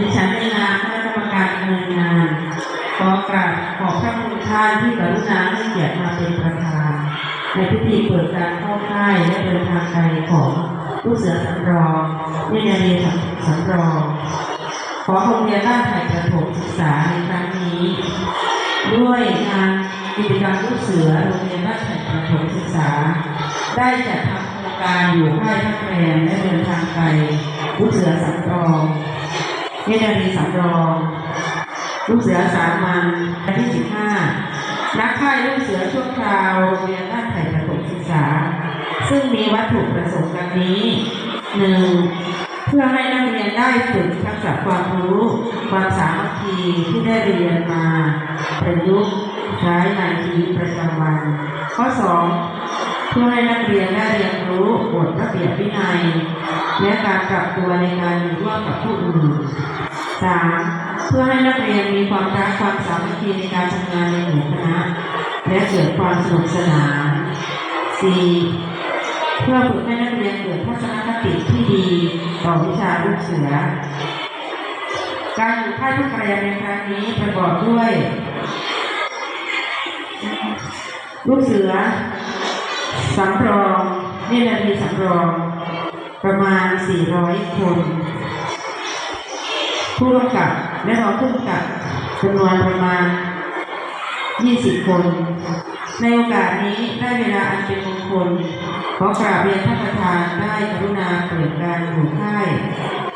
ดิฉันในนามคณะกรรมการดำเนินงานขอกราบขอบพระคุณท่านที่กรุณาให้เกียรติมาเป็นประธาน ในพิธีเปิดการเข้าค่ายและเดินทางไกลของลูกเสือสำรองเนตรนารีสำรอง ขอโรงเรียนบ้านไผ่ประถมศึกษาในครั้งนี้ ด้วยงานกิจกรรมลูกเสือโรงเรียนบ้านไผ่ประถมศึกษา ได้จัดทำโครงการอยู่ค่ายพักแรมและเดินทางไกลลูกเสือสำรอง เนตรนารีสำรอง ลูกเสือสามัญวันที่15นักค่ายลูกเสือชั่วคราวโรงเรียนบ้านไผ่ประถมศึกษา ซึ่งมีวัตถุประสงค์ดังนี้หนึ่งเพื่อให้นักเรียนได้ฝึกทักษะความรู้ ความสามัคคีที่ได้เรียนมา ประยุกต์ใช้ในชีวิตประจำวัน ข้อสอง เพื่อให้นักเรียนได้เรียนรู้กฎระเบียบวินัย และการปรับตัวในการอยู่ร่วมกับผู้อื่นสามเพื่อให้นักเรียนมีความรักความสามัคคีในการทำงานในหมู่คณะและเกิดความสนุกสนานสี่เพื่อฝึกให้นักเรียนเกิดทัศนคติที่ดีต่อวิชาลูกเสือ การอยู่ค่ายทุกเรียนในครั้งนี้ประกอบด้วย ลูกเสือ สำรองเนตรนารีสำรอง ประมาณ 400 คน ผู้กำกับและรองผู้กำกับจำนวนประมาณ 20 คน ในโอกาสนี้ได้เวลาอันเป็นมงคลขอกราบเรียนท่านประธานได้กรุณาเปิดการอยู่ค่าย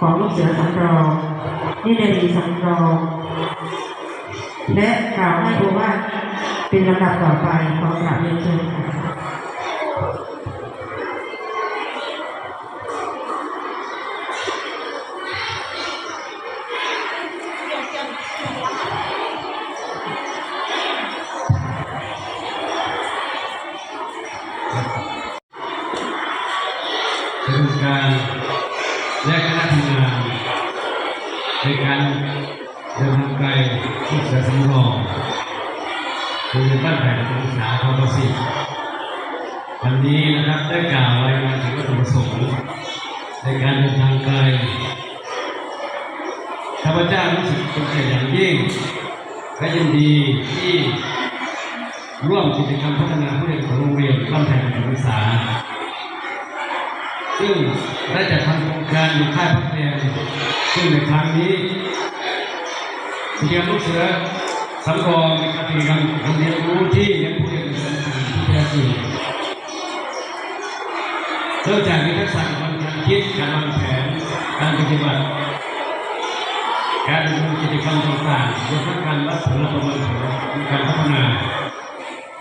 ของลูกเสือสำรองนิเดรีสำรอง และกล่าวให้โอวาทเป็นลำดับต่อไปขอกราบเรียนเชิญค่ะ การและคณะทำงานในการเดินทางไกลที่เสือสำรองคือบ้านแผ่นศึกษาทบสิวันนี้นะครับได้กล่าวรายงานถึงวัตถุประสงค์ในการเดินทางไกลข้าพเจ้ารู้สึกเป็นเกียรติอย่างยิ่งและยินดีที่ร่วมกิจกรรมพัฒนาผู้เรียนของโรงเรียนบ้านแผ่นศึกษา ซึ่งได้จัดทำโครงการอยู่ค่ายพักเรียนซึ่งในครั้งนี้กิจกรรมลูกเสือสำรองในการกิจกรรมเรียนรู้ที่เรียนผู้เรียนสำคัญที่แท้จริงเริ่มจากมีทักษะการคิดการวางแผนการปฏิบัติการดำเนินกิจกรรมต่างๆรวมทั้งการวัดผลประเมินผลในการพัฒนา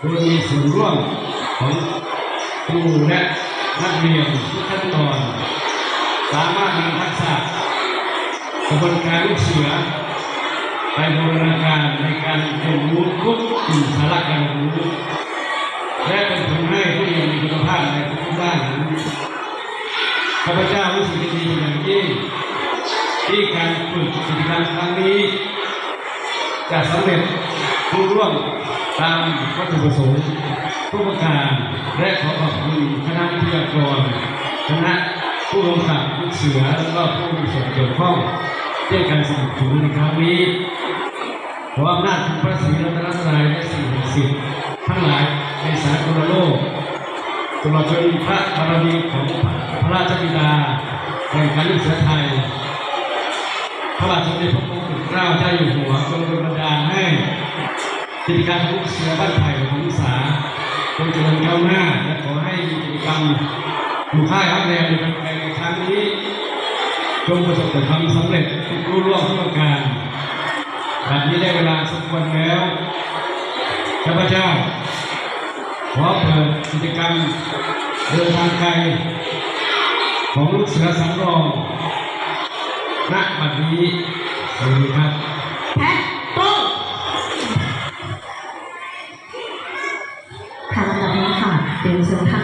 โดยมีส่วนร่วมของครูและ นักเรียนทุกขั้นตอน สามารถนำทักษะกระบวนการลูกเสือ ไปบูรณาการในการเรียนรู้ทุกกลุ่มสาระการเรียนรู้และเป็นผลให้ผู้เรียนมีคุณภาพในทุกด้านนั้นข้าพเจ้ารู้สึกยินดีเป็นอย่างยิ่งที่การฝึกกิจกรรมครั้งนี้ จะสำเร็จรุ่ร่วงตามวัตถุประสงค์ทุกประการและขอขอบคุณคณะ คณะผู้กำกับผู้เสือและก็ผู้มีส่วนเกี่ยวข้องที่ให้การสนับสนุนในครั้งนี้ขออำนาจคุณพระศรีรัตนตรัยและสิ่งศักดิ์สิทธิ์ทั้งหลายในสากลโลกตลอดจนพระบารมีของพระราชบิดาแห่งการลูกเสือไทยพระบาทสมเด็จพระพุทธเจ้าเจ้าอยู่หัวทรงดลบันดาลให้กิจการทุกเสือบ้านไผ่ของศึกษาจงเจริญก้าวหน้าและขอให้มีกิจกรรม อยู่ค่ายพักแรมในในครั้งนี้จงประสบแต่ความสำเร็จทุกรุ่ร่วงทุกประการบัดนี้ได้เวลาสมควรแล้วข้าพเจ้าขอเปิดกิจกรรมเดินทางไกลของลูกเสือสำรองณบัดนี้สวัสดีครับแพ็คโต้ค่ะลำดับนี้ค่ะเรียนเชิญท่านพักผ่อนตา